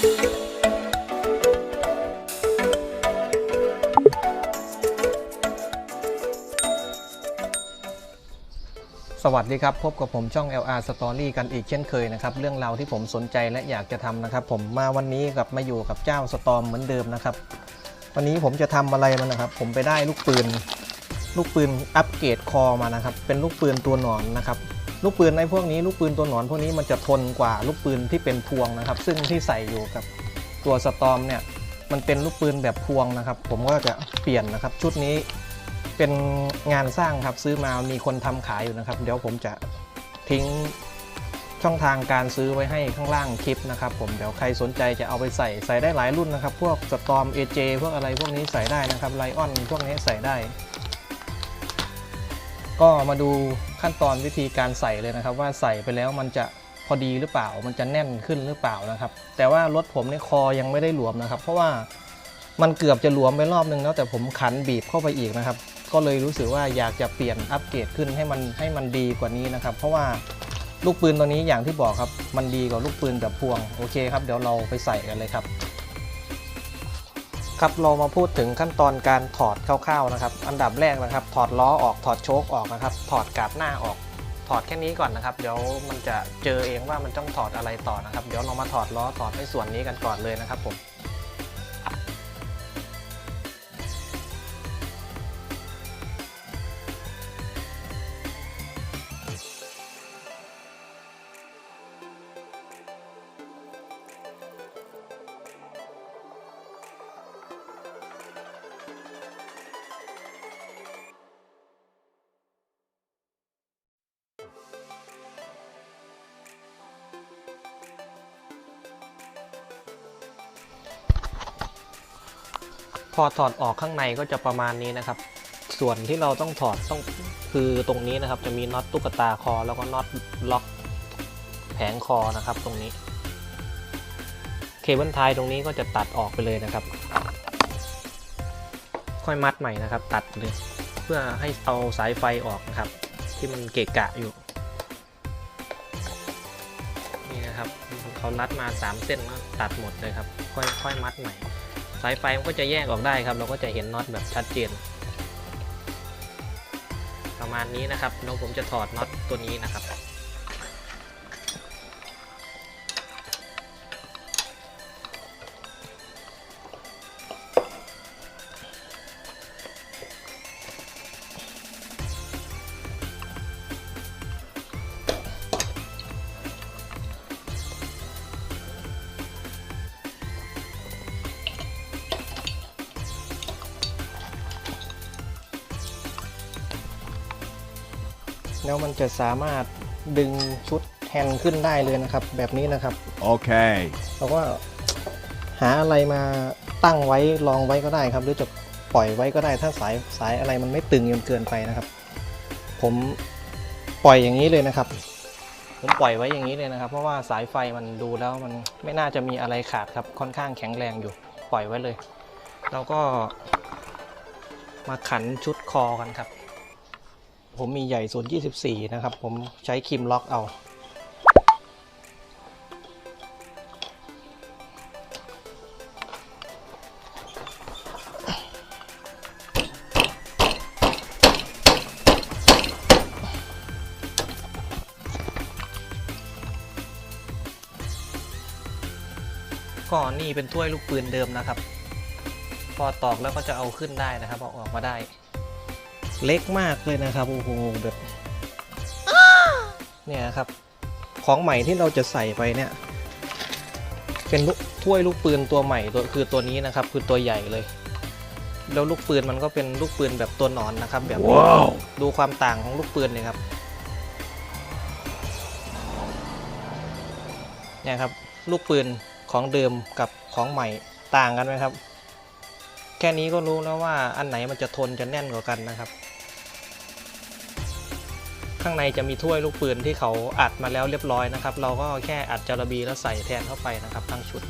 สวัสดีครับ พบกับผมช่อง LR Story กันอีกเช่นเคยนะครับ เรื่องราวที่ผมสนใจและอยากจะทำนะครับ ผมมาวันนี้กับมาอยู่กับเจ้าสตอมเหมือนเดิมนะครับ วันนี้ผมจะทำอะไรมันนะครับ ผมไปได้ลูกปืน ลูกปืนอัปเกรดคอมานะครับ เป็นลูกปืนตัวหนอนนะครับ ลูกปืนในพวกนี้ลูกปืนตัวหนอนพวกนี้มันจะทนกว่าลูกปืนที่เป็นพวงนะครับ ซึ่งที่ใส่อยู่กับตัวสตอมเนี่ยมันเป็นลูกปืนแบบพวงนะครับ ผมก็จะเปลี่ยนนะครับ ชุดนี้เป็นงานสร้างครับซื้อมามีคนทำขายอยู่นะครับ เดี๋ยวผมจะทิ้งช่องทางการซื้อไว้ให้ข้างล่างคลิปนะครับผมเดี๋ยวใครสนใจจะเอาไปใส่ใส่ได้หลายรุ่นนะครับ พวกสตอม AJ พวกอะไรพวกนี้ใส่ได้นะครับไลออนพวกนี้ใส่ได้ ก็มาดูขั้นตอนวิธีการใส่เลยนะครับ ว่าใส่ไปแล้วมันจะพอดีหรือเปล่า มันจะแน่นขึ้นหรือเปล่านะครับ แต่ว่ารถผมในยคอยังไม่ได้หลวมนะครับ เพราะว่ามันเกือบจะหลวมไปรอบนึงแล้วแต่ผมขันบีบเข้าไปอีกนะครับ ก็เลยรู้สึกว่าอยากจะเปลี่ยนอัปเกรดขึ้นให้มันให้มันดีกว่านี้นะครับ เพราะว่าลูกปืนตัวนี้อย่างที่บอกครับ มันดีกว่าลูกปืนแบบพวงโอเคครับเดี๋ยวเราไปใส่กันเลยครับ ครับเรามาพูดถึงขั้นตอนการถอดคร่าวๆนะครับ อันดับแรกนะครับ ถอดล้อออกถอดโชคออกนะครับ ถอดกาบหน้าออก ถอดแค่นี้ก่อนนะครับ เดี๋ยวมันจะเจอเองว่ามันต้องถอดอะไรต่อนะครับ เดี๋ยวเรามาถอดล้อถอดในส่วนนี้กันก่อนเลยนะครับผม พอถอดออกข้างในก็จะประมาณนี้นะครับ ส่วนที่เราต้องถอดต้องคือตรงนี้นะครับ จะมีน็อตตุ๊กตาคอ แล้วก็น็อตล็อกแผงคอนะครับ ตรงนี้ เคเบิลไทยตรงนี้ก็จะตัดออกไปเลยนะครับ ค่อยมัดใหม่นะครับ ตัดเลย เพื่อให้เอาสายไฟออกนะครับ ที่มันเกะกะอยู่นี่นะครับเขารัดมา 3 เส้นก็ตัดหมดเลยครับ ค่อยค่อยมัดใหม่ สายไฟมันก็จะแยกออกได้ครับ เราก็จะเห็นน็อตแบบชัดเจน ประมาณนี้นะครับแล้วผมจะถอดน็อตตัวนี้นะครับ แล้วมันจะสามารถดึงชุดแฮนด์ขึ้นได้เลยนะครับ แบบนี้นะครับ Okay. เราก็หาอะไรมาตั้งไว้รองไว้ก็ได้ครับ หรือจะปล่อยไว้ก็ได้ถ้าสายสายอะไรมันไม่ตึงจนเกินไปนะครับ ผมปล่อยอย่างนี้เลยนะครับ ผมปล่อยไว้อย่างนี้เลยนะครับ เพราะว่าสายไฟมันดูแล้วมันไม่น่าจะมีอะไรขาดครับค่อนข้างแข็งแรงอยู่ ปล่อยไว้เลย แล้วก็มาขันชุดคอกันครับ ผมมีใหญ่ส่วน24 นะครับ ผมใช้คิมล็อกเอา ก็นี่เป็นถ้วยลูกปืนเดิมนะครับ พอตอกแล้วก็จะเอาขึ้นได้นะครับเอาออกมาได้ เล็กมากเลยนะครับโอ้โหแบบเนี่ยครับ ของใหม่ที่เราจะใส่ไปเนี่ย เป็นลูกถ้วยลูกปืนตัวใหม่ตัวคือตัวนี้นะครับ คือตัวใหญ่เลย แล้วลูกปืนมันก็เป็นลูกปืนแบบตัวหนอนนะครับ แบบนี้ Wow. ดูความต่างของลูกปืนเลยครับเนี่ยครับ ลูกปืนของเดิมกับของใหม่ต่างกันไหมครับ แค่นี้ก็รู้แล้วว่าอันไหนมันจะทนจะแน่นกว่ากันนะครับ ข้างในจะมีถ้วยลูกปืนที่เขาอัดมาแล้วเรียบร้อยนะครับ เราก็แค่อัดจาระบีแล้วใส่แทนเข้าไปนะครับทั้งชุด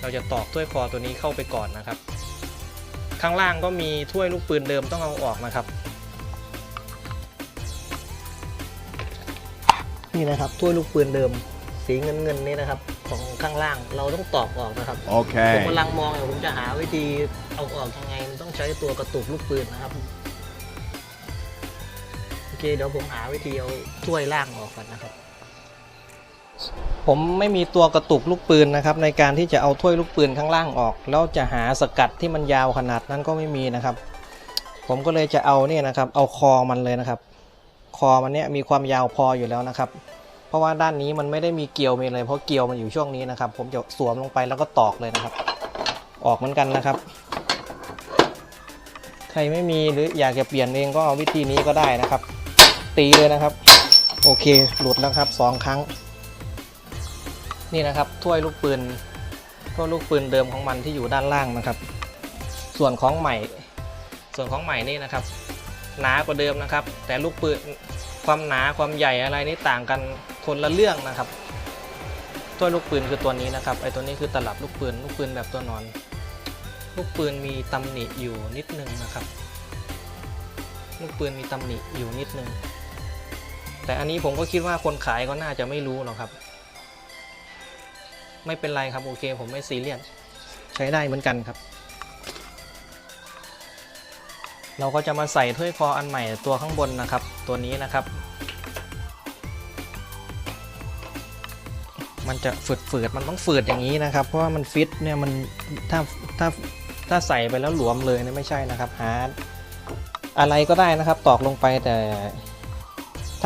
เราจะตอกถ้วยคอตัวนี้เข้าไปก่อนนะครับ ข้างล่างก็มีถ้วยลูกปืนเดิมต้องเอาออกนะครับนี่นะครับถ้วยลูกปืนเดิมสีเงินเงินๆนี่นะครับ ของข้างล่างเราต้องตอกออกนะครับผม Okay. กำลังมองอยู่ผมจะหาวิธีเอาออกยังไงมันต้องใช้ตัวกระตุกลูกปืนนะครับโอ เคเดี๋ยวผมหาวิธีเอาถ้วยล่างออกก่อนนะครับ ผมไม่มีตัวกระตุกลูกปืนนะครับในการที่จะเอาถ้วยลูกปืนข้างล่างออก แล้วจะหาสกัดที่มันยาวขนาดนั้นก็ไม่มีนะครับ ผมก็เลยจะเอาเนี่ยนะครับ เอาคอมันเลยนะครับ คอมันเนี่ยมีความยาวพออยู่แล้วนะครับ เพราะว่าด้านนี้มันไม่ได้มีเกลียวมีอะไรเพราะเกลียวมันอยู่ช่วงนี้นะครับ ผมจะสวมลงไปแล้วก็ตอกเลยนะครับ ออกเหมือนกันนะครับใครไม่มีหรืออยากจะเปลี่ยนเองก็วิธีนี้ก็ได้นะครับ ตีเลยนะครับ โอเคหลุดแล้วครับสองครั้ง นี่นะครับถ้วยลูกปืนถ้วยลูกปืนเดิมของมันที่อยู่ด้านล่างนะครับ ส่วนของใหม่ ส่วนของใหม่นี่นะครับ หนากว่าเดิมนะครับ แต่ลูกปืนความหนาความใหญ่อะไรนี่ต่างกันคนละเรื่องนะครับถ้วยลูกปืนคือตัวนี้นะครับไอตัวนี้คือตลับลูกปืนลูกปืนแบบตัวนอน ลูกปืนมีตำหนิอยู่นิดนึงนะครับ ลูกปืนมีตำหนิอยู่นิดนึง แต่อันนี้ผมก็คิดว่าคนขายก็น่าจะไม่รู้หรอกครับ ไม่เป็นไรครับโอเคผมไม่ซีเรียสใช้ได้เหมือนกันครับ เราก็จะมาใส่ถ้วยคออันใหม่ตัวข้างบนนะครับ ตัวนี้นะครับ มันจะฝืดๆมันต้องฝืดอย่างนี้นะครับ เพราะว่ามันฟิตเนี่ยมันถ้าถ้าถ้าใส่ไปแล้วหลวมเลยเนี่ยไม่ใช่นะครับหาอะไรก็ได้นะครับ ตอกลงไปแต่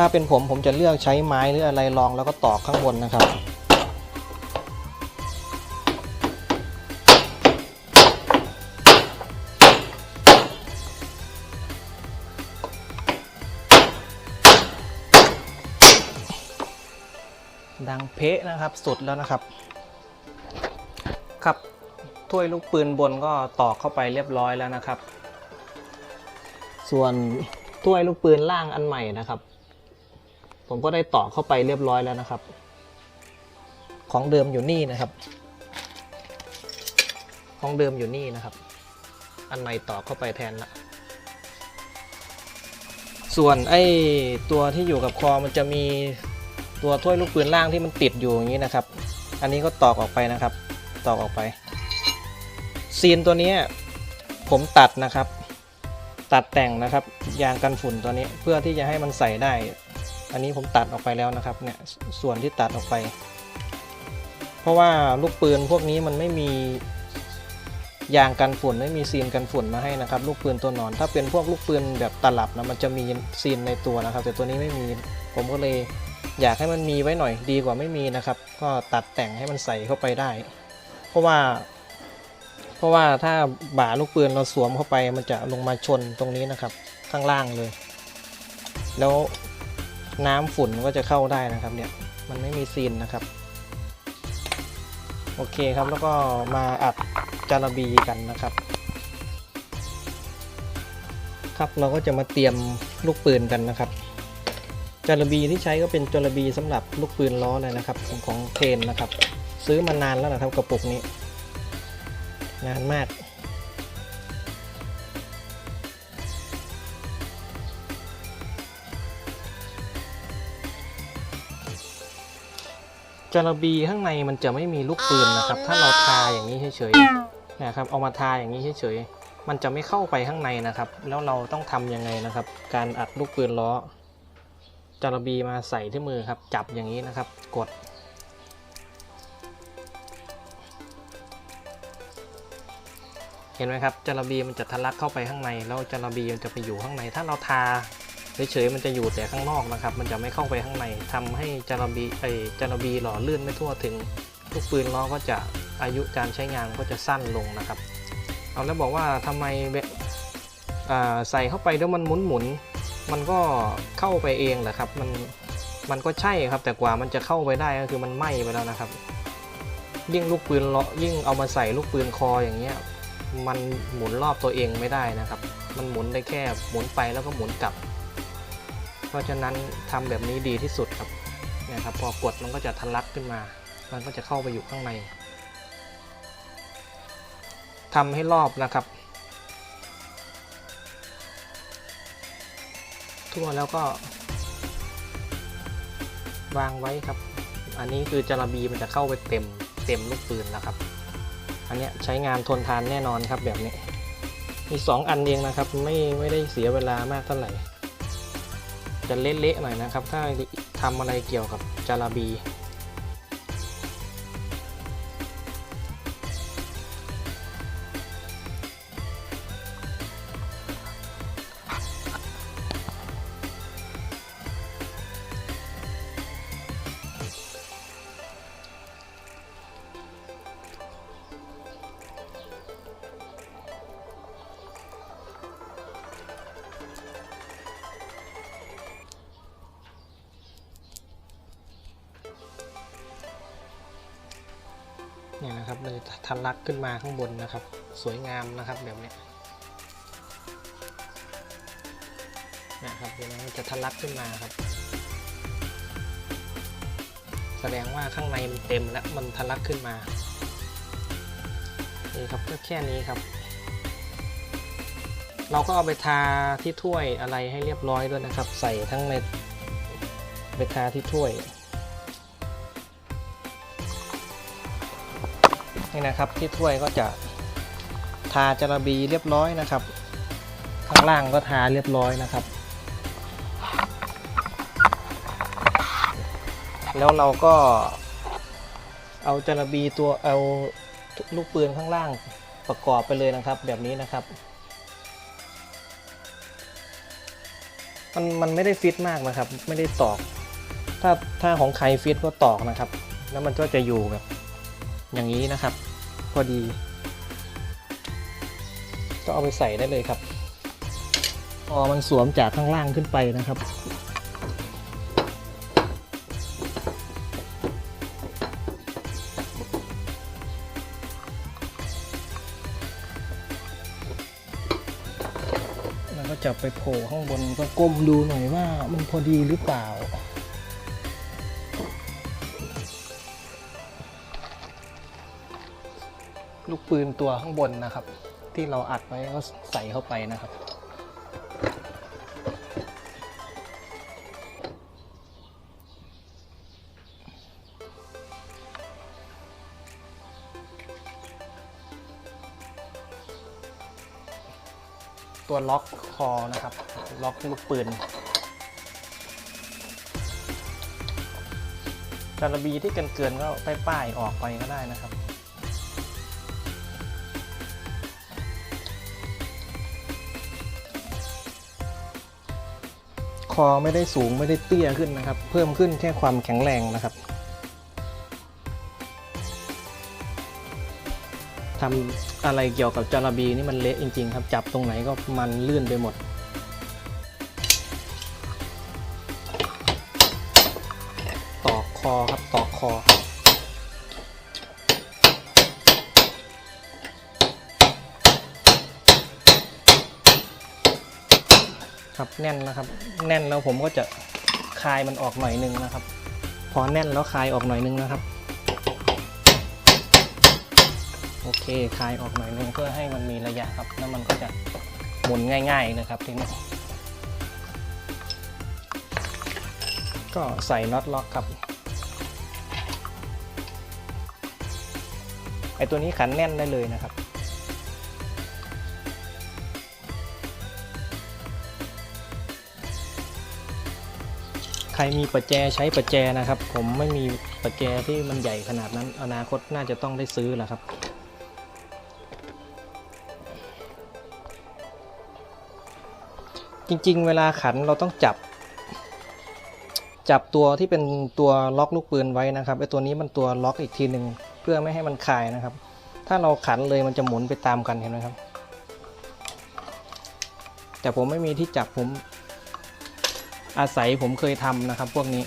ถ้าเป็นผมผมจะเลือกใช้ไม้หรืออะไรรองแล้วก็ตอกข้างบนนะครับ ดังเพะนะครับสุดแล้วนะครับ ครับถ้วยลูกปืนบนก็ตอกเข้าไปเรียบร้อยแล้วนะครับ ส่วนถ้วยลูกปืนล่างอันใหม่นะครับ ผมก็ได้ต่อเข้าไปเรียบร้อยแล้วนะครับ ของเดิมอยู่นี่นะครับ ของเดิมอยู่นี่นะครับ อันใหม่ต่อเข้าไปแทนละส่วนไอ้ตัวที่อยู่กับคอมันจะมีตัวถ้วยลูกปืนล่างที่มันติดอยู่อย่างนี้นะครับ อันนี้ก็ตอกออกไปนะครับ ตอกออกไปซีนตัวนี้ผมตัดนะครับ ตัดแต่งนะครับ ยางกันฝุ่นตัวนี้เพื่อที่จะให้มันใส่ได้ อันนี้ผมตัดออกไปแล้วนะครับเนี่ยส่วนที่ตัดออกไป เพราะว่าลูกปืนพวกนี้มันไม่มียางกันฝุ่นไม่มีซีนกันฝุ่นมาให้นะครับลูกปืนตัวนอน ถ้าเป็นพวกลูกปืนแบบตลับนะมันจะมีซีนในตัวนะครับ แต่ตัวนี้ไม่มีผมก็เลยอยากให้มันมีไว้หน่อยดีกว่าไม่มีนะครับ ก็ตัดแต่งให้มันใส่เข้าไปได้ เพราะว่า เพราะว่าถ้าบ่าลูกปืนเราสวมเข้าไป มันจะลงมาชนตรงนี้นะครับ ข้างล่างเลย แล้ว น้ำฝุ่นก็จะเข้าได้นะครับเนี่ยมันไม่มีซีนนะครับ โอเคครับแล้วก็มาอัดจาระบีกันนะครับ ครับเราก็จะมาเตรียมลูกปืนกันนะครับจาระบีที่ใช้ก็เป็นจาระบีสำหรับลูกปืนล้อเลยนะครับของของเทนนะครับ ซื้อมานานแล้วนะครับกระปุกนี้ นานมาก จาระบีข้างในมันจะไม่มีลูกปืนนะครับ ถ้าเราทาอย่างนี้เฉยๆนะครับเอามาทาอย่างนี้เฉยๆมันจะไม่เข้าไปข้างในนะครับ แล้วเราต้องทำยังไงนะครับ การอัดลูกปืนล้อจาระบีมาใส่ที่มือครับ จับอย่างนี้นะครับ กด เห็นไหมครับจาระบีมันจะทะลักเข้าไปข้างในแล้วจาระบีมันจะไปอยู่ข้างในถ้าเราทา เฉยๆมันจะอยู่แต่ข้างนอกนะครับ มันจะไม่เข้าไปข้างในทำให้จาระบีไอจาระบีหล่อลื่นไม่ทั่วถึงลูกปืนล้อก็จะอายุการใช้งานก็จะสั้นลงนะครับ เอาแล้วบอกว่าทำไมเวอ่าใส่เข้าไปแล้วมันหมุนหมุนมันก็เข้าไปเองแหละครับมันมันก็ใช่ครับ แต่กว่ามันจะเข้าไปได้ก็คือมันไหม้ไปแล้วนะครับ ยิ่งลูกปืนล้อยิ่งเอามาใส่ลูกปืนคออย่างเงี้ยมันหมุนรอบตัวเองไม่ได้นะครับ มันหมุนได้แค่หมุนไปแล้วก็หมุนกลับ เพราะฉะนั้นทำแบบนี้ดีที่สุดครับเนี่ยครับพอกดมันก็จะทะลักขึ้นมา มันก็จะเข้าไปอยู่ข้างในทำให้รอบนะครับ ทั่วแล้วก็ วางไว้ครับ อันนี้คือจาระบีมันจะเข้าไปเต็มเต็มลูกปืนแล้วครับ อันนี้ใช้งานทนทานแน่นอนครับแบบนี้มีสองอันเองนะครับ ไม่ไม่ได้เสียเวลามากเท่าไหร่ จะเละๆหน่อยนะครับ ถ้าทำอะไรเกี่ยวกับจาราบี เนี่ยนะครับเลยทันลักขึ้นมาข้างบนนะครับ สวยงามนะครับแบบเนี้ยนะครับเห็นไหมมันจะทะลักขึ้นมาครับ แสดงว่าข้างในมันเต็มแล้วมันทะลักขึ้นมานี่ครับก็แค่นี้ครับ เราก็เอาไปทาที่ถ้วยอะไรให้เรียบร้อยด้วยนะครับ ใส่ทั้งในไปทาที่ถ้วย นี่นะครับ ที่ถ้วยก็จะทาจาระบีเรียบร้อยนะครับ ข้างล่างก็ทาเรียบร้อยนะครับ แล้วเราก็เอาจาระบีตัวเอาลูกปืนข้างล่างประกอบไปเลยนะครับ แบบนี้นะครับ มันมันไม่ได้ฟิตมากนะครับ ไม่ได้ตอก ถ้าถ้าของใครฟิตก็ตอกนะครับ แล้วมันก็จะอยู่แบบ อย่างนี้นะครับ พอดี ก็เอาไปใส่ได้เลยครับพอมันสวมจากข้างล่างขึ้นไปนะครับ แล้วก็จะไปโผล่ข้างบนก็ก้มดูหน่อยว่ามันพอดีหรือเปล่า ลูกปืนตัวข้างบนนะครับ ที่เราอัดไว้ก็ใส่เข้าไปนะครับ ตัวล็อกคอนะครับ ล็อกลูกปืนจาระบีที่เกินๆก็ป้ายๆออกไปก็ได้นะครับ อไม่ได้สูงไม่ได้เตี้ยขึ้นนะครับ เพิ่มขึ้นแค่ความแข็งแรงนะครับทำอะไรเกี่ยวกับจาระบีนี่มันเละจริง ๆ ครับ จับตรงไหนก็มันลื่นไปหมด ตอกคอครับตอกคอ ครับแน่นนะครับ แน่นแล้วผมก็จะคลายมันออกหน่อยนึงนะครับ พอแน่นแล้วคลายออกหน่อยนึงนะครับ โอเคคลายออกหน่อยนึงเพื่อให้มันมีระยะครับ แล้วมันก็จะหมุนง่ายๆเลยครับทีนี้ก็ใส่น็อตล็อกครับไอตัวนี้ขันแน่นได้เลยนะครับ รมีประแจใช้ประแจนะครับ ผมไม่มีประแจที่มันใหญ่ขนาดนั้น อนาคตน่าจะต้องได้ซื้อแหละครับจริงๆ เวลาขันเราต้องจับ จับตัวที่เป็นตัวล็อกลูกปืนไว้นะครับไอตัวนี้มันตัวล็อกอีกทีหนึ่งเพื่อไม่ให้มันคลายนะครับ ถ้าเราขันเลยมันจะหมุนไปตามกันเห็นไหมครับ แต่ผมไม่มีที่จับผม อาศัยผมเคยทำนะครับ พวกนี้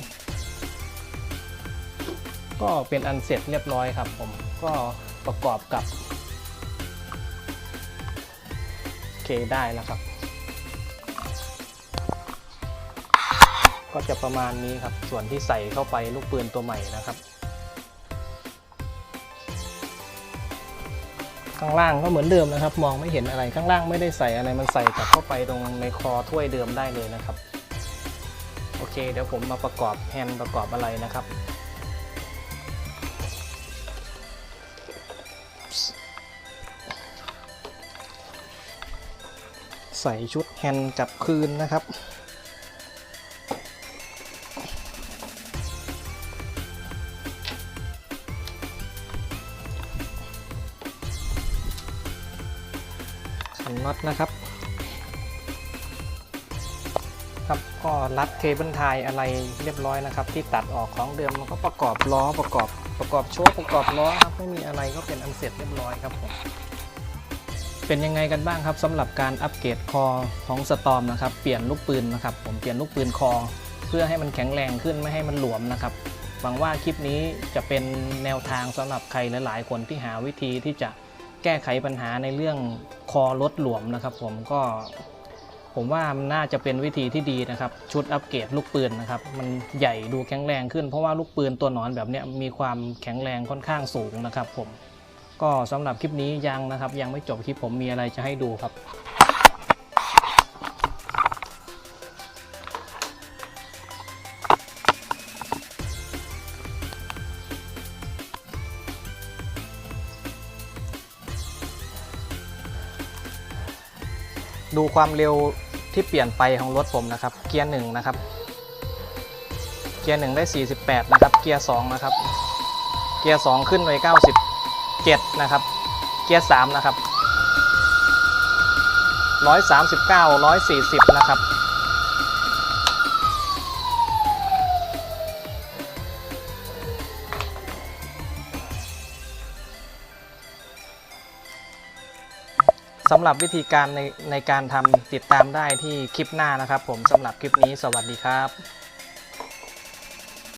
ก็เป็นอันเสร็จเรียบร้อยครับ ผมก็ประกอบกับโอเคได้แล้วครับ ก็จะประมาณนี้ครับ ส่วนที่ใส่เข้าไปลูกปืนตัวใหม่นะครับ ข้างล่างก็เหมือนเดิมนะครับ มองไม่เห็นอะไรข้างล่างไม่ได้ใส่อะไรมันใส่กลับเข้าไปตรงในคอถ้วยเดิมได้เลยนะครับ โอเค เดี๋ยวผมมาประกอบแผ่นประกอบอะไรนะครับ ใส่ชุดแฮนด์กลับคืนนะครับขันน็อตนะครับ ครับก็รัดเคเบิลไทยอะไรเรียบร้อยนะครับ ที่ตัดออกของเดิมมันก็ประกอบล้อประกอบประกอบโชว์ประกอบล้อครับไม่มีอะไรก็เป็นอันเสร็จเรียบร้อยครับผมเป็นยังไงกันบ้างครับสำหรับการอัปเกรดคอของสตอมนะครับเปลี่ยนลูกปืนนะครับ ผมเปลี่ยนลูกปืนคอ เพื่อให้มันแข็งแรงขึ้นไม่ให้มันหลวมนะครับหวังว่าคลิปนี้จะเป็นแนวทางสำหรับใครหลายๆ คนที่หาวิธีที่จะแก้ไขปัญหาในเรื่องคอลดหลวมนะครับ ผมก็ ผมว่ามันน่าจะเป็นวิธีที่ดีนะครับ ชุดอัปเกรดลูกปืนนะครับ มันใหญ่ดูแข็งแรงขึ้น เพราะว่าลูกปืนตัวหนอนแบบนี้มีความแข็งแรงค่อนข้างสูงนะครับ ผม ก็สำหรับคลิปนี้ยังนะครับ ยังไม่จบคลิปผมมีอะไรจะให้ดูครับ ดูความเร็วที่เปลี่ยนไปของรถผมนะครับ เกียร์หนึ่งนะครับ เกียร์หนึ่งได้ 48 นะครับ เกียร์สองนะครับ เกียร์สองขึ้นไป97 นะครับ เกียร์สามนะครับ 139 140 นะครับ สำหรับวิธีการในในการทำติดตามได้ที่คลิปหน้านะครับ ผมสำหรับคลิปนี้สวัสดีครับ